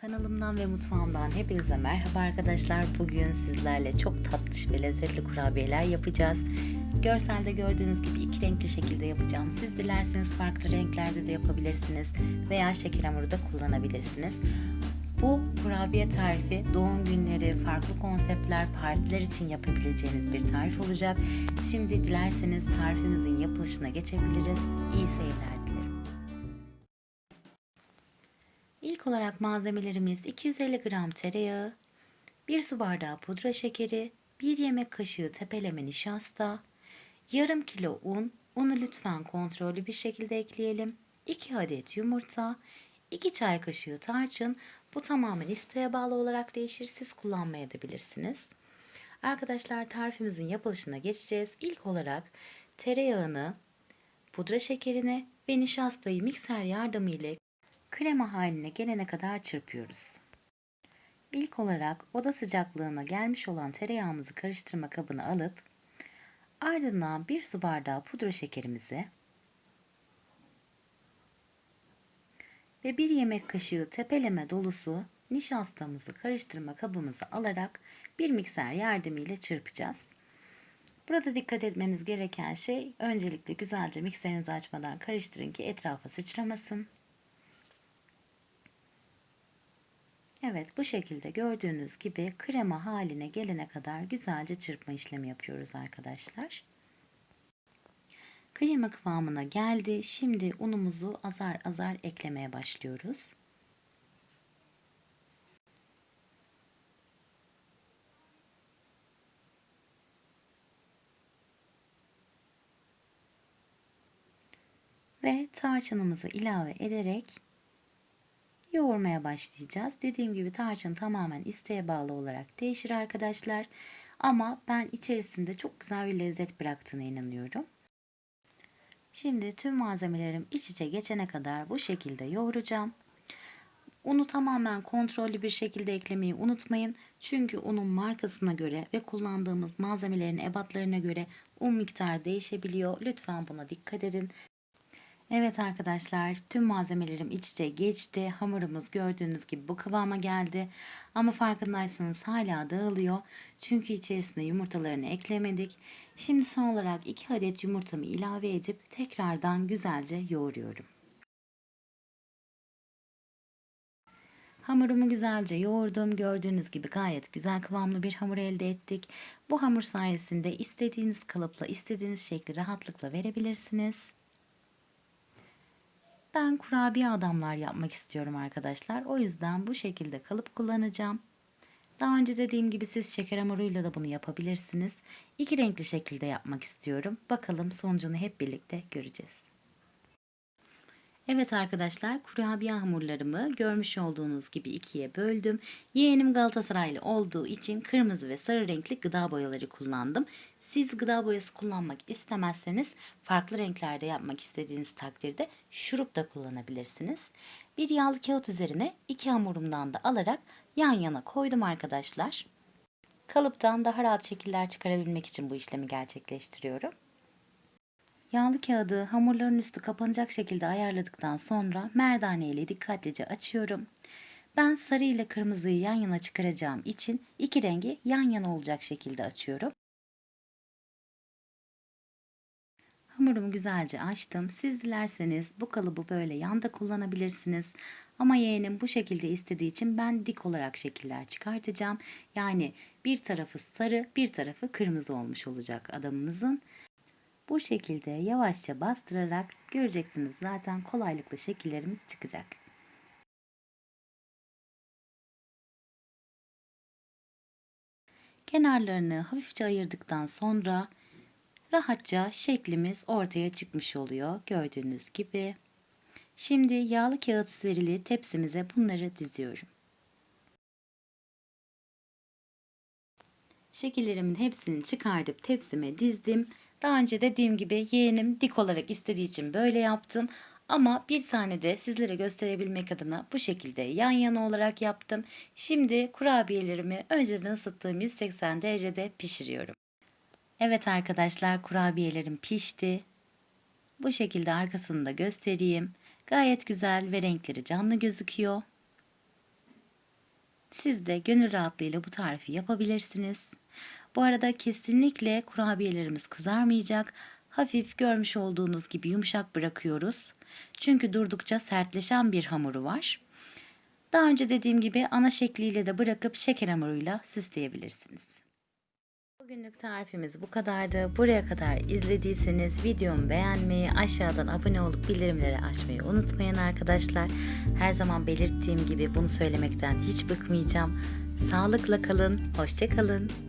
Kanalımdan ve mutfağımdan hepinize merhaba arkadaşlar. Bugün sizlerle çok tatlış ve lezzetli kurabiyeler yapacağız. Görselde gördüğünüz gibi iki renkli şekilde yapacağım. Siz dilerseniz farklı renklerde de yapabilirsiniz veya şeker hamuru da kullanabilirsiniz. Bu kurabiye tarifi doğum günleri, farklı konseptler, partiler için yapabileceğiniz bir tarif olacak. Şimdi dilerseniz tarifimizin yapılışına geçebiliriz. İyi seyirler olarak malzemelerimiz 250 gram tereyağı, 1 su bardağı pudra şekeri, 1 yemek kaşığı tepeleme nişasta, yarım kilo un, unu lütfen kontrollü bir şekilde ekleyelim, 2 adet yumurta, 2 çay kaşığı tarçın, bu tamamen isteğe bağlı olarak değişir, siz kullanmayabilirsiniz. Arkadaşlar tarifimizin yapılışına geçeceğiz. İlk olarak tereyağını, pudra şekerini ve nişastayı mikser yardımıyla krema haline gelene kadar çırpıyoruz. İlk olarak oda sıcaklığına gelmiş olan tereyağımızı karıştırma kabına alıp ardından bir su bardağı pudra şekerimizi ve bir yemek kaşığı tepeleme dolusu nişastamızı karıştırma kabımıza alarak bir mikser yardımıyla çırpacağız. Burada dikkat etmeniz gereken şey öncelikle güzelce mikserinizi açmadan karıştırın ki etrafa sıçramasın. Evet bu şekilde gördüğünüz gibi krema haline gelene kadar güzelce çırpma işlemi yapıyoruz arkadaşlar. Krema kıvamına geldi. Şimdi unumuzu azar azar eklemeye başlıyoruz. Ve tarçınımızı ilave ederek yoğurmaya başlayacağız. Dediğim gibi tarçın tamamen isteğe bağlı olarak değişir arkadaşlar. Ama ben içerisinde çok güzel bir lezzet bıraktığına inanıyorum. Şimdi tüm malzemelerim iç içe geçene kadar bu şekilde yoğuracağım. Unu tamamen kontrollü bir şekilde eklemeyi unutmayın. Çünkü unun markasına göre ve kullandığımız malzemelerin ebatlarına göre un miktarı değişebiliyor. Lütfen buna dikkat edin. Evet arkadaşlar tüm malzemelerim iç içe geçti. Hamurumuz gördüğünüz gibi bu kıvama geldi. Ama farkındaysanız hala dağılıyor. Çünkü içerisine yumurtalarını eklemedik. Şimdi son olarak 2 adet yumurtamı ilave edip tekrardan güzelce yoğuruyorum. Hamurumu güzelce yoğurdum. Gördüğünüz gibi gayet güzel kıvamlı bir hamur elde ettik. Bu hamur sayesinde istediğiniz kalıpla istediğiniz şekli rahatlıkla verebilirsiniz. Ben kurabiye adamlar yapmak istiyorum arkadaşlar. O yüzden bu şekilde kalıp kullanacağım. Daha önce dediğim gibi siz şeker hamuruyla da bunu yapabilirsiniz. İki renkli şekilde yapmak istiyorum. Bakalım sonucunu hep birlikte göreceğiz. Evet arkadaşlar kurabiye hamurlarımı görmüş olduğunuz gibi ikiye böldüm. Yeğenim Galatasaraylı olduğu için kırmızı ve sarı renkli gıda boyaları kullandım. Siz gıda boyası kullanmak istemezseniz farklı renklerde yapmak istediğiniz takdirde şurup da kullanabilirsiniz. Bir yağlı kağıt üzerine iki hamurumdan da alarak yan yana koydum arkadaşlar. Kalıptan daha rahat şekiller çıkarabilmek için bu işlemi gerçekleştiriyorum. Yağlı kağıdı hamurların üstü kapanacak şekilde ayarladıktan sonra merdane ile dikkatlice açıyorum. Ben sarı ile kırmızıyı yan yana çıkaracağım için iki rengi yan yana olacak şekilde açıyorum. Hamurumu güzelce açtım. Siz dilerseniz bu kalıbı böyle yanda kullanabilirsiniz. Ama yeğenim bu şekilde istediği için ben dik olarak şekiller çıkartacağım. Yani bir tarafı sarı, bir tarafı kırmızı olmuş olacak adamımızın. Bu şekilde yavaşça bastırarak göreceksiniz zaten kolaylıkla şekillerimiz çıkacak. Kenarlarını hafifçe ayırdıktan sonra rahatça şeklimiz ortaya çıkmış oluyor gördüğünüz gibi. Şimdi yağlı kağıt serili tepsimize bunları diziyorum. Şekillerimin hepsini çıkartıp tepsime dizdim. Daha önce dediğim gibi yeğenim dik olarak istediği için böyle yaptım. Ama bir tane de sizlere gösterebilmek adına bu şekilde yan yana olarak yaptım. Şimdi kurabiyelerimi önceden ısıttığım 180 derecede pişiriyorum. Evet arkadaşlar kurabiyelerim pişti. Bu şekilde arkasını da göstereyim. Gayet güzel ve renkleri canlı gözüküyor. Siz de gönül rahatlığıyla bu tarifi yapabilirsiniz. Bu arada kesinlikle kurabiyelerimiz kızarmayacak. Hafif görmüş olduğunuz gibi yumuşak bırakıyoruz. Çünkü durdukça sertleşen bir hamuru var. Daha önce dediğim gibi ana şekliyle de bırakıp şeker hamuruyla süsleyebilirsiniz. Bugünlük tarifimiz bu kadardı. Buraya kadar izlediyseniz videomu beğenmeyi, aşağıdan abone olup bildirimleri açmayı unutmayın arkadaşlar. Her zaman belirttiğim gibi bunu söylemekten hiç bıkmayacağım. Sağlıkla kalın, hoşça kalın.